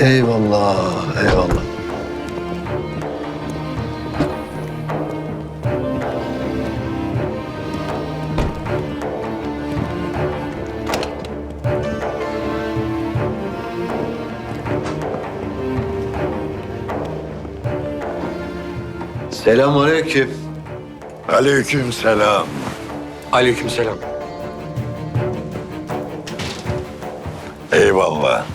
Eyvallah, eyvallah. Selamünaleyküm. Aleyküm selam. Aleykümselam. Eyvallah.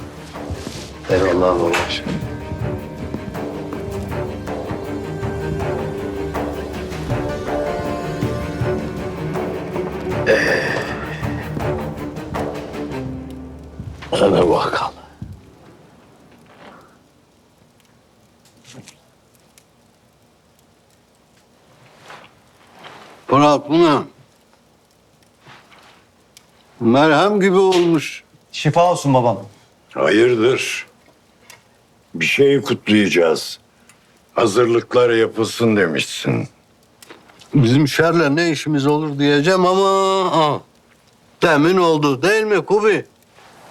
Eyvallah babacığım. Ee, hadi bakalım. Murat bu ne? Merhem gibi olmuş. Şifa olsun babam. Hayırdır? Bir şey kutlayacağız. Hazırlıklar yapılsın demişsin. Bizim şerle ne işimiz olur diyeceğim ama ha, demin oldu değil mi Kubi?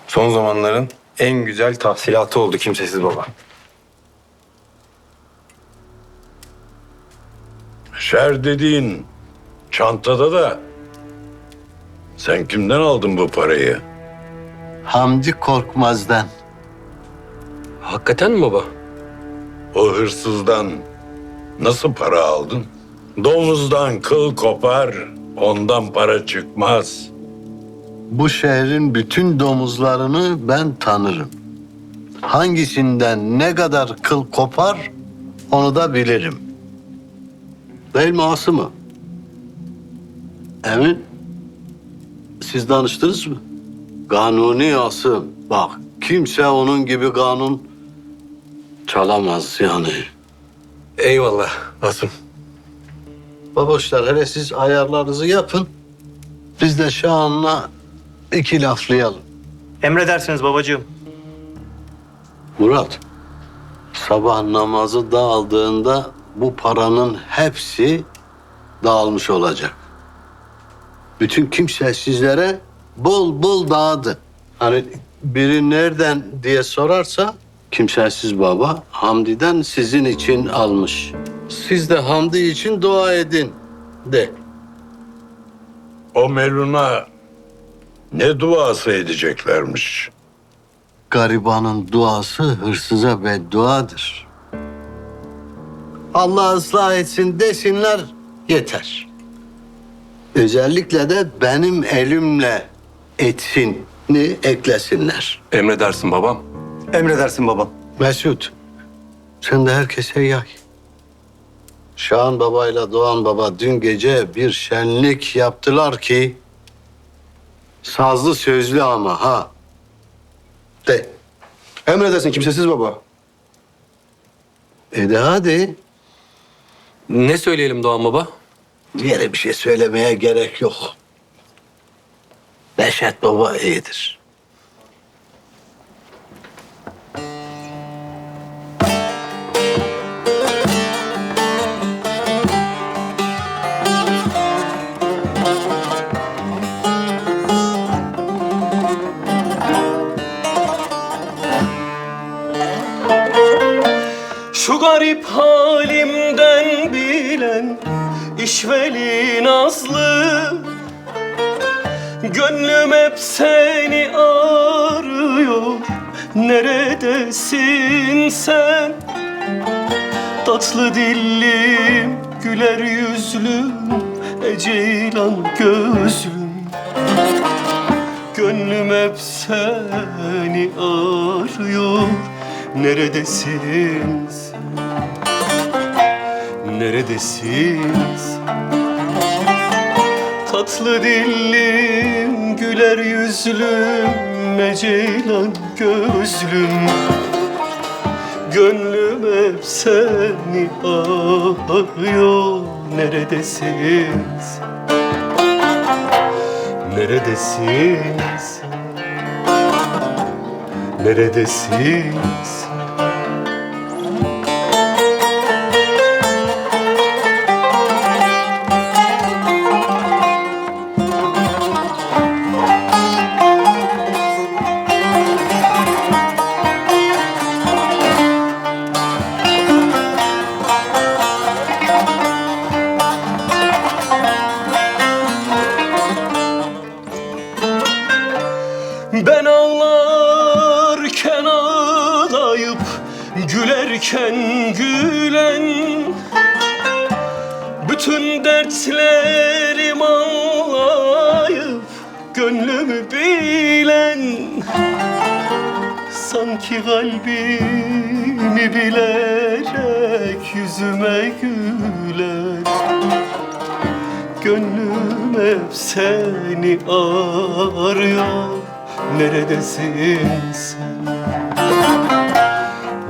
Son zamanların en güzel tahsilatı oldu kimsesiz baba. Şer dediğin çantada da. Sen kimden aldın bu parayı? Hamdi Korkmaz'dan. Hakikaten mi baba? O hırsızdan nasıl para aldın? Domuzdan kıl kopar, ondan para çıkmaz. Bu şehrin bütün domuzlarını ben tanırım. Hangisinden ne kadar kıl kopar onu da bilirim. Değil mi Asım'ı? Emin? Siz danıştınız mı? Kanuni Asım. Bak kimse onun gibi kanun çalamaz yani. Eyvallah Asım. Baboşlar hele siz ayarlarınızı yapın. Biz de Şahan'la iki laflayalım. Emredersiniz babacığım. Murat, sabah namazı dağıldığında bu paranın hepsi dağılmış olacak. Bütün kimsesizlere bol bol dağıdı. Hani biri nereden diye sorarsa kimsesiz baba Hamdi'den sizin için almış. Siz de Hamdi için dua edin de. O Melun'a ne duası edeceklermiş? Garibanın duası hırsıza bedduadır. Allah ıslah etsin desinler yeter. Özellikle de benim elimle etsin eklesinler. Emredersin babam. Emredersin babam. Mesut, sen de herkese yay. Şahan babayla Doğan baba dün gece bir şenlik yaptılar ki... ...sazlı sözlü ama ha. De. Emredersin kimsesiz baba. E de hadi. Ne söyleyelim Doğan baba? Yere bir şey söylemeye gerek yok. Neşet Baba iyidir. Garip halimden bilen işveli nazlı Gönlüm hep seni arıyor Neredesin sen? Tatlı dillim, güler yüzlüm E ceylan gözlüm Gönlüm hep seni arıyor Neredesin sen? Neredesin sen? Tatlı dillim, güler yüzlüm E ceylan gözlüm Gönlüm hep seni arıyor Neredesin sen? Neredesin Gülerken gülen Bütün dertlerim ağlayıp Gönlümü bilen Sanki kalbimi bilerek yüzüme güler Gönlüm hep seni arıyor Neredesin sen?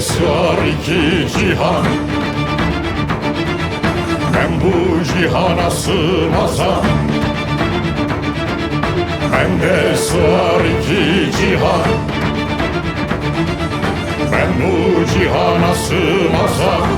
Bende sığar iki cihan. Ben bu cihana sığmazam. Bende sığar iki cihan. Ben bu cihana sığmazam